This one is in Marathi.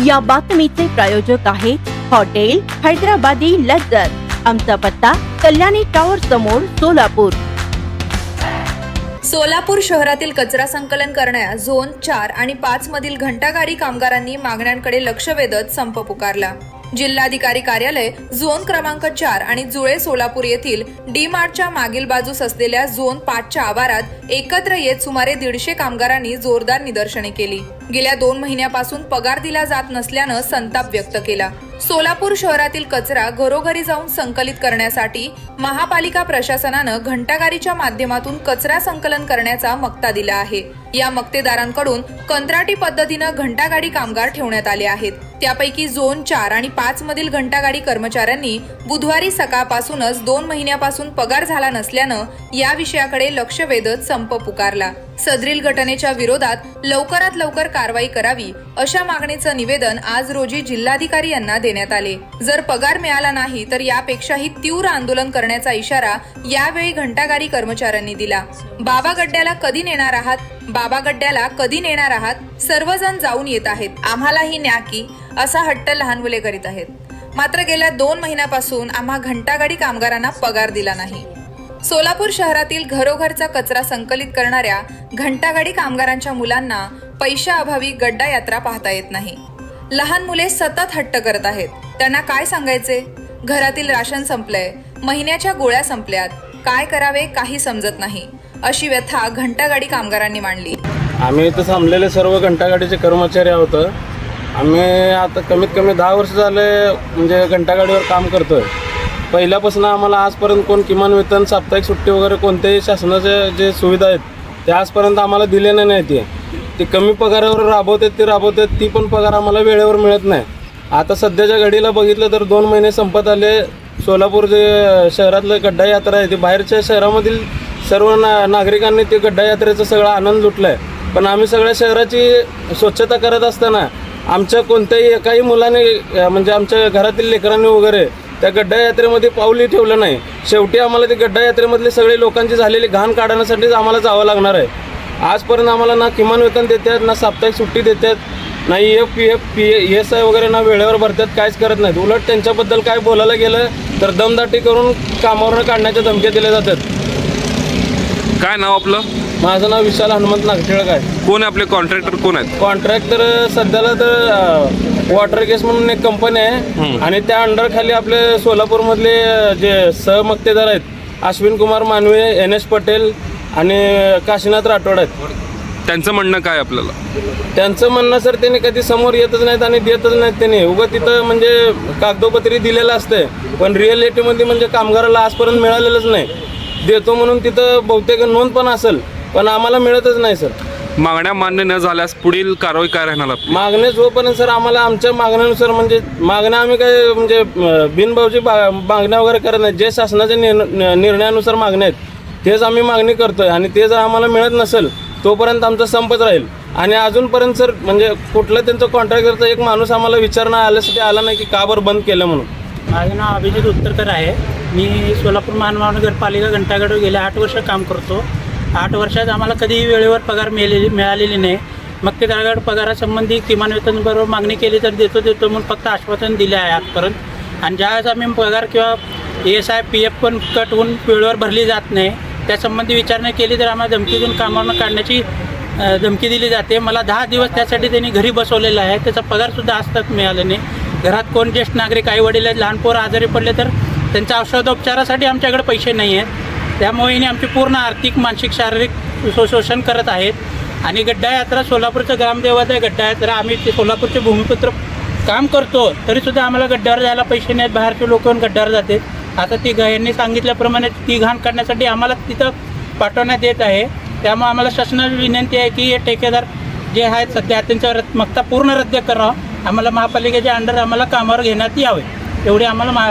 या बातमीचे प्रायोजक आहे हॉटेल हैदराबादी लज्जत आमचा पत्ता कल्याणी टॉवर समोर सोलापूर. सोलापूर शहरातील कचरा संकलन करण्यास झोन चार आणि पाच मधील घंटागाडी कामगारांनी मागण्यांकडे लक्ष वेधत संप पुकारला. जिल्हाधिकारी कार्यालय झोन क्रमांक चार आणि जुळे सोलापूर येथील डी मार्टच्या मागील बाजूस असलेल्या झोन पाचच्या आवारात एकत्र येत सुमारे दीडशे कामगारांनी जोरदार निदर्शने केली. गेल्या दोन महिन्यापासून पगार दिला जात नसल्यानं संताप व्यक्त केला. सोलापूर शहरातील कचरा घरोघरी जाऊन संकलित करण्यासाठी महापालिका प्रशासनानं घंटागारीच्या माध्यमातून कचरा संकलन करण्याचा मक्ता दिला आहे. या मक्तेदारांकडून कंत्राटी पद्धतीनं घंटागाडी कामगार ठेवण्यात आले आहेत. त्यापैकी झोन चार आणि पाच मधील घंटागाडी कर्मचाऱ्यांनी बुधवारी सकाळपासूनच दोन महिन्यापासून पगार झाला नसल्यानं या विषयाकडे लक्ष वेधत संप पुकारला. सदरील घटनेच्या विरोधात लवकरात लवकर कारवाई करावी अशा मागणीचं निवेदन आज रोजी जिल्हाधिकारी यांना देण्यात आले. जर पगार मिळाला नाही तर यापेक्षाही तीव्र आंदोलन करण्याचा इशारा यावेळी घंटागारी कर्मचाऱ्यांनी दिला. बाबा गड्ड्याला कधी नेणार आहात? बाबा गड्ड्याला कधी नेणार आहात? सर्वजण जाऊन येत आहेत. आम्हालाही न्या की असा हट्ट लहान मुले करीत आहेत. मात्र गेल्या दोन महिन्यापासून आम्हा घंटागाडी कामगारांना पगार दिला नाही. सोलापूर शहरातील घरोघरचा कचरा संकलित करणाऱ्या घंटागाडी कामगारांच्या मुलांना पैशाअभावी गड्डा यात्रा पाहता येत नाही. लहान मुले सतत हट्ट करत आहेत. त्यांना काय सांगायचे? घरातील राशन संपलंय. महिन्याच्या गोळ्या संपल्यात. काय करावे काही समजत नाही. अशी व्यथा घंटागाडी कामगारांनी मांडली. आम्ही इथं थांबलेले सर्व घंटागाडीचे कर्मचारी आहोत. आम्ही आता कमीत कमी दहा वर्ष झाले म्हणजे घंटागाडीवर काम करतोय. पहिल्यापासून आम्हाला आजपर्यंत कोण किमान वेतन साप्ताहिक सुट्टी वगैरे कोणत्याही शासनाच्या जे सुविधा आहेत ते आजपर्यंत आम्हाला दिलेल्या नाही ते. ते कमी पगारावर राबवतात ते राबवतात ती पण पगार आम्हाला वेळेवर मिळत नाही. आता सध्याच्या घडीला बघितलं तर दोन महिने संपत आले. सोलापूर जे शहरातलं गड्डा यात्रा आहे ते बाहेरच्या शहरामधील सर्व ना नागरिकांनी ते गड्डा यात्रेचा सगळा आनंद लुटला आहे पण आम्ही सगळ्या शहराची स्वच्छता करत असताना आमच्या कोणत्याही एकाही मुलाने म्हणजे आमच्या घरातील लेकरांनी वगैरे त्या गड्डा यात्रेमध्ये पाऊलही ठेवलं नाही. शेवटी आम्हाला ते गड्डा यात्रेमधले सगळे लोकांची झालेली घाण काढण्यासाठीच आम्हाला जावं लागणार आहे. आजपर्यंत आम्हाला ना किमान वेतन देतात ना साप्ताहिक सुट्टी देतात ना E F P F P S I वगैरे ना वेळेवर भरतात काहीच करत नाहीत. उलट त्यांच्याबद्दल काय बोलायला गेलं तर दमदाटी करून कामावरनं काढण्याच्या धमक्या दिल्या जातात. काय नाव आपलं? माझं नाव विशाल हनुमंत नागठिळक आहे. कोण आहे आपले कॉन्ट्रॅक्टर कोण आहेत? कॉन्ट्रॅक्ट तर सध्याला तर वॉटर केस म्हणून एक कंपनी आहे. आणि त्या अंडर खाली आपले सोलापूरमधले जे सहमक्तेदार आहेत अश्विन कुमार मानवे एन एस पटेल आणि काशीनाथ राठोड आहेत. त्यांचं म्हणणं काय आपल्याला? त्यांचं म्हणणं सर त्यांनी कधी समोर येतच नाहीत आणि देतच नाहीत त्यांनी. उगं तिथं म्हणजे कागदोपत्री दिलेलं असतंय पण रिअलिटीमध्ये म्हणजे कामगाराला आजपर्यंत मिळालेलंच नाही. देतो म्हणून तिथं बहुतेक नोंद पण असेल. पण आम्हाला मिळतच नाही सर. मागण्या मान्य न झाल्यास पुढील कारवाई काय राहणार आपली? मागण्या जोपर्यंत सर आम्हाला आमच्या मागण्यानुसार म्हणजे मागण्या आम्ही काय म्हणजे अं, बिनभावची बा- मागण्या वगैरे करत नाही. जे शासनाच्या निर्ण- न- निर्णयानुसार मागण्या आहेत तेच आम्ही मागणी करतोय. आणि ते जर आम्हाला मिळत नसेल तोपर्यंत आमचा संपच राहील. आणि अजूनपर्यंत सर म्हणजे कुठलं त्यांचं कॉन्ट्रॅक्टरचा एक माणूस आम्हाला विचारणं आल्यासाठी आला नाही की का बरं बंद केलं म्हणून. माझं नाव अभिजित उत्तरकर आहे. मी सोलापूर महानगरपालिका घंटागडवर गेले आठ वर्ष काम करतो. आठ वर्षात आम्हाला कधीही वेळेवर पगार मिळालेली मिळालेली नाही. मग ते दरगाड पगारासंबंधी किमान वेतनबरोबर मागणी केली तर देतो देतो म्हणून फक्त आश्वासन दिले आहे आजपर्यंत. आणि ज्यावेळेस आम्ही पगार किंवा A S I P F पण कट होऊन वेळेवर भरली जात नाही त्यासंबंधी विचारणा केली तर आम्हाला धमकी देऊन कामावरून काढण्याची धमकी दिली जाते. मला दहा दिवस त्यासाठी त्यांनी घरी बसवलेलं आहे. त्याचा पगारसुद्धा आज तक मिळाला नाही. घरात कोण ज्येष्ठ नागरिक आई वडील आहेत लहान पोरं आजारी पडले तर त्यांच्या औषधोपचारासाठी आमच्याकडे पैसे नाही आहेत. त्यामुळे मोहिनी आमची पूर्ण आर्थिक मानसिक शारीरिक शोषण करत आहेत. आणि गड्डा यात्रा सोलापूरचं ग्रामदेवत आहे गड्डा यात्रा आम्ही ते सोलापूरचे भूमिपुत्र काम करतो तरीसुद्धा आम्हाला गड्ड्यावर जायला पैसे नाहीत. बाहेरचे लोक येऊन गड्ड्यावर जाते. आता ती यांनी सांगितल्याप्रमाणे ती घाण काढण्यासाठी आम्हाला तिथं पाठवण्यात येत आहे. त्यामुळे आम्हाला शासनाची विनंती आहे की हे ठेकेदार जे आहेत सध्या त्यांचा रद्द मक्ता पूर्ण रद्द करावं. आम्हाला महापालिकेच्या अंडर आम्हाला कामावर घेण्यात यावे. एवढी आम्हाला मा